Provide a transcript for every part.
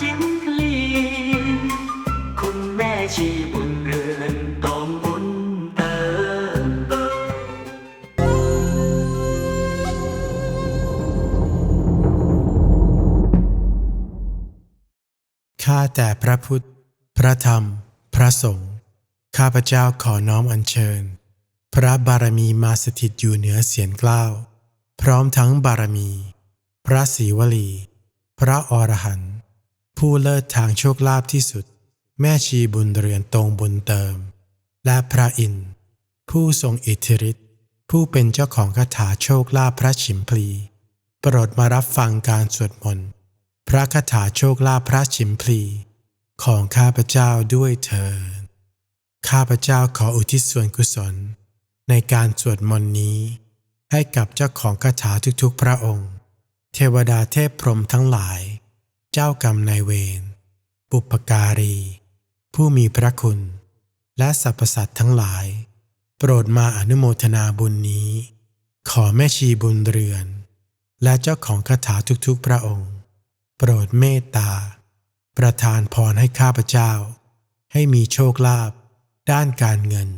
ชิมพลีคุณแม่ชีบุญเรือนตอมบุญเติมข้าแต่พระพุทธ พระธรรม พระสงฆ์ข้าพเจ้าขอน้อมอัญเชิญ พระบารมีมาสถิตอยู่เหนือเสียงกล้าว พร้อมทั้งบารมี พระศรีวลี พระอรหันต์ ผู้เลิศทางโชคลาภที่สุด แม่ชีบุญเรือนตรงบุญเติม และพระอินทร์ผู้ทรงอิทธิฤทธิ์ผู้เป็นเจ้าของคาถาโชคลาภพระฉิมพลีโปรดมารับฟังการสวดมนต์พระคาถาโชคลาภพระชิมพลีของข้าพเจ้าด้วยเถิดข้าพเจ้าขออุทิศส่วนกุศล ในการสวดมนต์นี้ ให้กับเจ้าของคาถาทุกๆพระองค์ เทวดาเทพพรหมทั้งหลาย เจ้ากรรมนายเวรบุปการี ผู้มีพระคุณ และสรรพสัตว์ทั้งหลาย โปรดมาอนุโมทนาบุญนี้ ขอแม่ชีบุญเรือน และเจ้าของคาถาทุกๆพระองค์ โปรดเมตตา ประทานพรให้ข้าพเจ้า ให้มีโชคลาภด้านการเงิน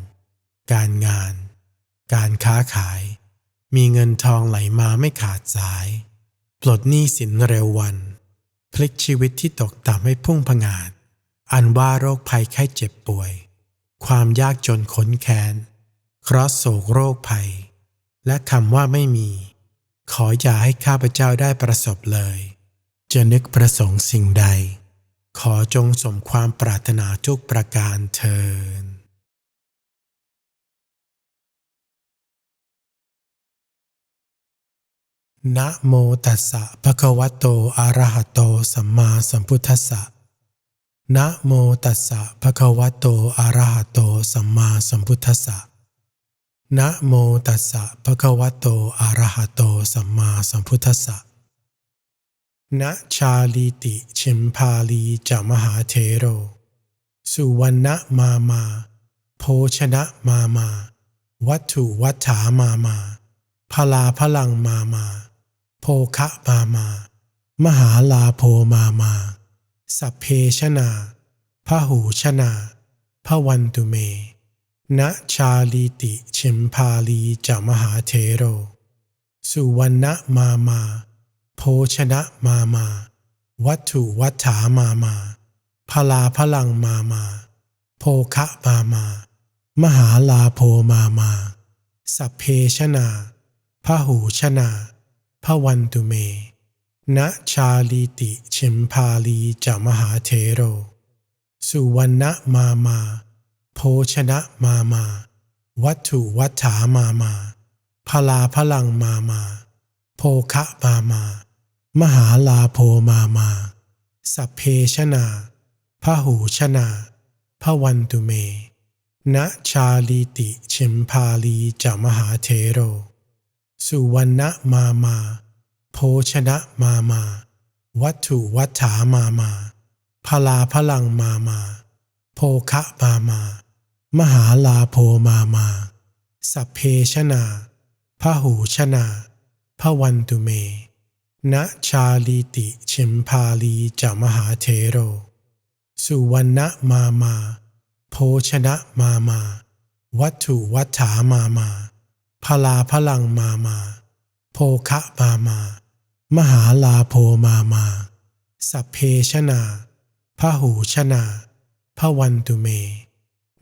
การงาน การค้าขาย มีเงินทองไหลมาไม่ขาดสาย ปลดหนี้สินเร็ววัน พลิกชีวิตที่ตกต่ำให้พุ่งผงาด อันว่าโรคภัยไข้เจ็บป่วย ความยากจนขนแค้นเคราะห์โศกโรคภัย และคำว่าไม่มี ขออย่าให้ข้าพเจ้าได้ประสบเลย จะนึกประสงค์สิ่งใด ขอจงสมความปรารถนาทุกประการเทิน นะโมตัสสะภะคะวะโตอะระหะโตสัมมาสัมพุทธัสสะนะโมตัสสะภะคะวะโตอะระหะโตสัมมาสัมพุทธัสสะนะโมตัสสะภะคะวะโตอะระหะโตสัมมาสัมพุทธัสสะณชาลีติชิมพาลีจะมหาเทโร สุวรรณมามา โภชนะมามา วัตถุวัฏฐามามาพลาพลังมามา โภคะมามา มหาลาโพมามา สัพเพชนาพหูชนาพวันตุเมณชาลีติชิมพาลีจะมหาเทโร สุวรรณมามา โภชนะมามา วัตถุวัฏฐามามา พลาพลังมามา โภคะมามา มหาลาโพมามา สัพเพชนาพหูชนา พวันตุเมณชาลีติชิมพาลีจะมหาเทโร สุวรรณมามา โภชนะมามา วัตถุวัฏฐามามาพลาพลังมามา โภคะมามา มหาลาโพมามา สัพเพชนาพหูชนาพวันตุเมณชาลีติชิมพาลีจะมหาเทโร สุวรรณมามา โภชนะมามา วัตถุวัฏฐามามาพลาพลังมามา โภคะมามา มหาลาโพมามา สัพเพชนาพหูชนาพวันตุเม ณชาลีติชิมพาลีจะมหาเทโร สุวรรณมามา โภชนะมามา วัตถุวัฏฐามามา พลาพลังมามา โภคะมามามหาลาโพมามา สัพเพชนาพหูชนาพวันตุเม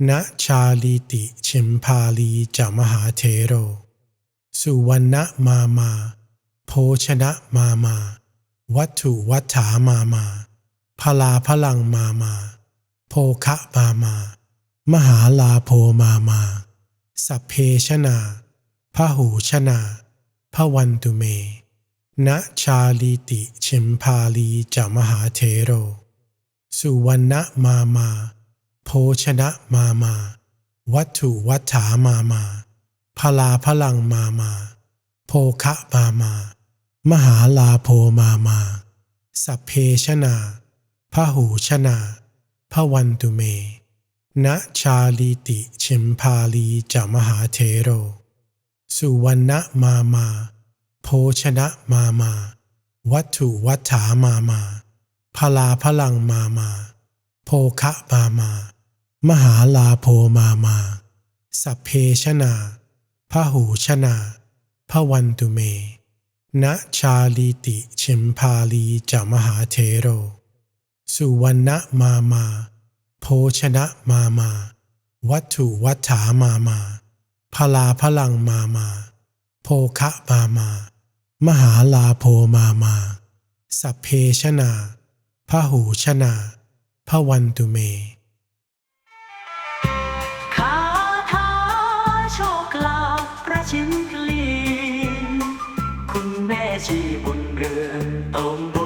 ณชาลีติชิมพาลีจะมหาเทโร สุวรรณมามา โภชนะมามา วัตถุวัฏฐามามาพลาพลังมามา โภคะมามามหาลาโพมามา สัพเพชนา พหูชนาพวันตุเม ณชาลีติชิมพาลีจะมหาเทโร สุวรรณมามา โภชนะมามา วัตถุวัฏฐามามา พลาพลังมามา โภคะมามา มหาลาโพมามา สัพเพชนาพหูชนาพวันตุเม ณชาลีติชิมพาลีจะมหาเทโร สุวรรณมามา โภชนะมามา วัตถุวัฏฐามามาพลาพลังมามา โภคะมามา มหาลาโพมามา สัพเพชนาพหูชนาพวันตุเมณชาลีติชิมพาลีจะมหาเทโร สุวรรณมามา โภชนะมามา วัตถุวัฏฐามามา พลาพลังมามา โภคะมามา มหาลาโภมามา สัพเพชนาพระหูชนาพระวันตุเมชีบุญเรือตรงบุญ